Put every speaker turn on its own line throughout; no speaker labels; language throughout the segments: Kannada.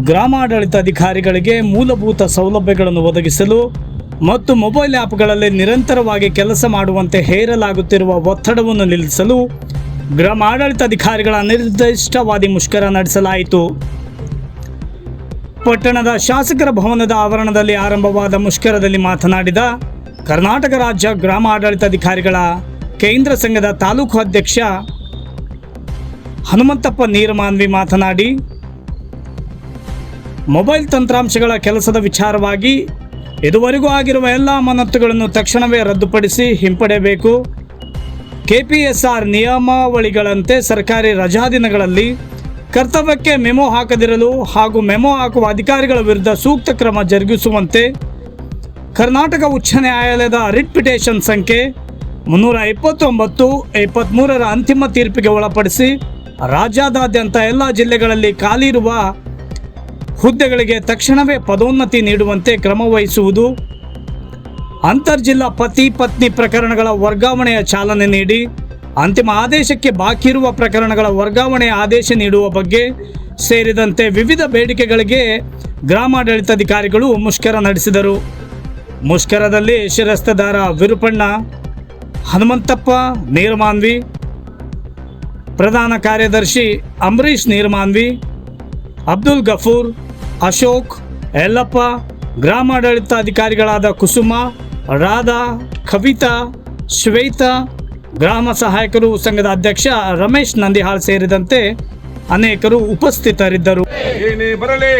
ಗ್ರಾಮಾಡಳಿತಾಧಿಕಾರಿಗಳಿಗೆ ಮೂಲಭೂತ ಸೌಲಭ್ಯಗಳನ್ನು ಒದಗಿಸಲು ಮತ್ತು ಮೊಬೈಲ್ ಆ್ಯಪ್ಗಳಲ್ಲಿ ನಿರಂತರವಾಗಿ ಕೆಲಸ ಮಾಡುವಂತೆ ಹೇರಲಾಗುತ್ತಿರುವ ಒತ್ತಡವನ್ನು ನಿಲ್ಲಿಸಲು ಗ್ರಾಮಾಡಳಿತಾಧಿಕಾರಿಗಳ ನಿರ್ದಿಷ್ಟವಾದಿ ಮುಷ್ಕರ ನಡೆಸಲಾಯಿತು. ಪಟ್ಟಣದ ಶಾಸಕರ ಭವನದ ಆವರಣದಲ್ಲಿ ಆರಂಭವಾದ ಮುಷ್ಕರದಲ್ಲಿ ಮಾತನಾಡಿದ ಕರ್ನಾಟಕ ರಾಜ್ಯ ಗ್ರಾಮ ಆಡಳಿತಾಧಿಕಾರಿಗಳ ಕೇಂದ್ರ ಸಂಘದ ತಾಲೂಕು ಅಧ್ಯಕ್ಷ ಹನುಮಂತಪ್ಪ ನೀರಮಾನ್ವಿ ಮಾತನಾಡಿ ಮೊಬೈಲ್ ತಂತ್ರಾಂಶಗಳ ಕೆಲಸದ ವಿಚಾರವಾಗಿ ಇದುವರೆಗೂ ಆಗಿರುವ ಎಲ್ಲ ಅಮಾನತುಗಳನ್ನು ತಕ್ಷಣವೇ ರದ್ದುಪಡಿಸಿ ಹಿಂಪಡೆಯಬೇಕು. ಕೆಪಿಎಸ್ಆರ್ ನಿಯಮಾವಳಿಗಳಂತೆ ಸರ್ಕಾರಿ ರಜಾದಿನಗಳಲ್ಲಿ ಕರ್ತವ್ಯಕ್ಕೆ ಮೆಮೊ ಹಾಕದಿರಲು ಹಾಗೂ ಮೆಮೊ ಹಾಕುವ ಅಧಿಕಾರಿಗಳ ವಿರುದ್ಧ ಸೂಕ್ತ ಕ್ರಮ ಜರುಗಿಸುವಂತೆ ಕರ್ನಾಟಕ ಉಚ್ಚ ನ್ಯಾಯಾಲಯದ ರಿಟ್ ಸಂಖ್ಯೆ ಮುನ್ನೂರ ಇಪ್ಪತ್ತೊಂಬತ್ತು ಇಪ್ಪತ್ತ್ಮೂರರ ಅಂತಿಮ ತೀರ್ಪಿಗೆ ಒಳಪಡಿಸಿ ರಾಜ್ಯಾದ್ಯಂತ ಎಲ್ಲ ಜಿಲ್ಲೆಗಳಲ್ಲಿ ಖಾಲಿ ಇರುವ ಹುದ್ದೆಗಳಿಗೆ ತಕ್ಷಣವೇ ಪದೋನ್ನತಿ ನೀಡುವಂತೆ ಕ್ರಮ ವಹಿಸುವುದು ಅಂತರ್ಜಿಲ್ಲಾ ಪತಿ ಪತ್ನಿ ಪ್ರಕರಣಗಳ ವರ್ಗಾವಣೆಯ ಚಾಲನೆ ನೀಡಿ, ಅಂತಿಮ ಆದೇಶಕ್ಕೆ ಬಾಕಿ ಇರುವ ಪ್ರಕರಣಗಳ ವರ್ಗಾವಣೆ ಆದೇಶ ನೀಡುವ ಬಗ್ಗೆ ಸೇರಿದಂತೆ ವಿವಿಧ ಬೇಡಿಕೆಗಳಿಗೆ ಗ್ರಾಮಾಡಳಿತಾಧಿಕಾರಿಗಳು ಮುಷ್ಕರ ನಡೆಸಿದರು. ಮುಷ್ಕರದಲ್ಲಿ ಶಿರಸ್ತದಾರ ವಿರುಪಣ್ಣ, ಹನುಮಂತಪ್ಪ ನೀರ್ಮಾನ್ವಿ, ಪ್ರಧಾನ ಕಾರ್ಯದರ್ಶಿ ಅಂಬರೀಶ್ ನೀರ್ಮಾನ್ವಿ, ಅಬ್ದುಲ್ ಗಫೂರ್ ಅಶೋಕ್ ಯಲ್ಲಪ್ಪ ಗ್ರಾಮಾಡಳಿತಾಧಿಕಾರಿಗಳಾದ ಕುಸುಮ ರಾಧಾ ಕವಿತಾ ಶ್ವೇತಾ ಗ್ರಾಮ ಸಹಾಯಕರು ಸಂಘದ ಅಧ್ಯಕ್ಷ ರಮೇಶ್ ನಂದಿಹಾಳ್ ಸೇರಿದಂತೆ ಅನೇಕರು ಉಪಸ್ಥಿತರಿದ್ದರು.
ಏನೇ ಬರಲಿ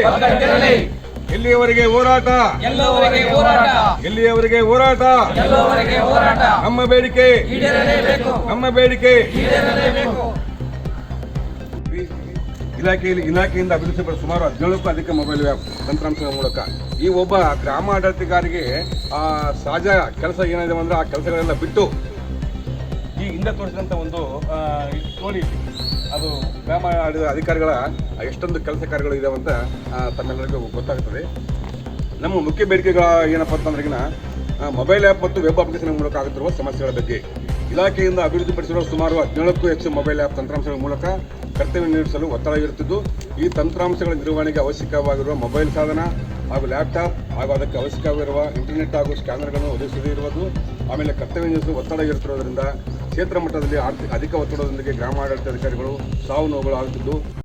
ಎಲ್ಲಿಯವರೆಗೆ ಹೋರಾಟ?
ಎಲ್ಲವರೆಗೆ ಹೋರಾಟ.
ಎಲ್ಲಿಯವರೆಗೆ ಹೋರಾಟ?
ಎಲ್ಲವರೆಗೆ ಹೋರಾಟ.
ನಮ್ಮ ಬೇಡಿಕೆ
ಈಡೇರಲೇಬೇಕು.
ನಮ್ಮ ಬೇಡಿಕೆ
ಈಡೇರಲೇಬೇಕು.
ಇಲಾಖೆಯಲ್ಲಿ ಇಲಾಖೆಯಿಂದ ಅಭಿವೃದ್ಧಿಪಡಿಸಿದ ಸುಮಾರು ಹದಿನೇಳಕ್ಕೂ ಅಧಿಕ ಮೊಬೈಲ್ ಆ್ಯಪ್ ತಂತ್ರಾಂಶಗಳ ಮೂಲಕ. ಈ ಒಬ್ಬ ಗ್ರಾಮ ಆಡಳಿತಗಾರಿಗೆ ಆ ಸಹಜ ಕೆಲಸ ಏನಿದೆ ಅಂದ್ರೆ ಆ ಕೆಲಸಗಳೆಲ್ಲ ಬಿಟ್ಟು ಈ ಹಿಂದೆ ತೋರಿಸಿದಂಥ ಒಂದು ಇಲ್ಲಿ. ಅದು ಗ್ರಾಮ ಆಡಳಿತ ಅಧಿಕಾರಿಗಳ, ಎಷ್ಟೊಂದು ಕೆಲಸ ಕಾರ್ಯಗಳು ಇದಾವೆ ಅಂತ ತಮ್ಮೆಲ್ಲರಿಗೂ ಗೊತ್ತಾಗ್ತದೆ. ನಮ್ಮ ಮುಖ್ಯ ಬೇಡಿಕೆಗಳ ಏನಪ್ಪ ಅಂತಂದ್ರೆಗಿನ ಮೊಬೈಲ್ ಆ್ಯಪ್ ಮತ್ತು ವೆಬ್ ಅಪ್ಲಿಕೇಶನ್ ಮೂಲಕ ಆಗುತ್ತಿರುವ ಸಮಸ್ಯೆಗಳ ಬಗ್ಗೆ. ಇಲಾಖೆಯಿಂದ ಅಭಿವೃದ್ಧಿಪಡಿಸಿರುವ ಸುಮಾರು ಹದಿನೇಳಕ್ಕೂ ಹೆಚ್ಚು ಮೊಬೈಲ್ ಆ್ಯಪ್ ತಂತ್ರಾಂಶಗಳ ಮೂಲಕ ಕರ್ತವ್ಯ ನಿರ್ವಹಿಸಲು ಒತ್ತಡ ಇರುತ್ತಿದ್ದು, ಈ ತಂತ್ರಾಂಶಗಳ ನಿರ್ವಹಣೆಗೆ ಅವಶ್ಯಕವಾಗಿರುವ ಮೊಬೈಲ್ ಸಾಧನ ಹಾಗೂ ಲ್ಯಾಪ್ಟಾಪ್ ಹಾಗೂ ಅದಕ್ಕೆ ಅವಶ್ಯಕವಿರುವ ಇಂಟರ್ನೆಟ್ ಹಾಗೂ ಸ್ಕ್ಯಾನರ್ಗಳನ್ನು ಒದಗಿಸದೇ ಇರುವುದು, ಆಮೇಲೆ ಕರ್ತವ್ಯ ನಿರ್ವಹಿಸಲು ಒತ್ತಡ ಇರುತ್ತಿರುವುದರಿಂದ ಕ್ಷೇತ್ರ ಮಟ್ಟದಲ್ಲಿ ಅಧಿಕ ಒತ್ತಡದೊಂದಿಗೆ ಗ್ರಾಮಾಡಳಿತಾಧಿಕಾರಿಗಳು ಸಾವು ನೋವುಗಳು ಆಗುತ್ತಿದ್ದು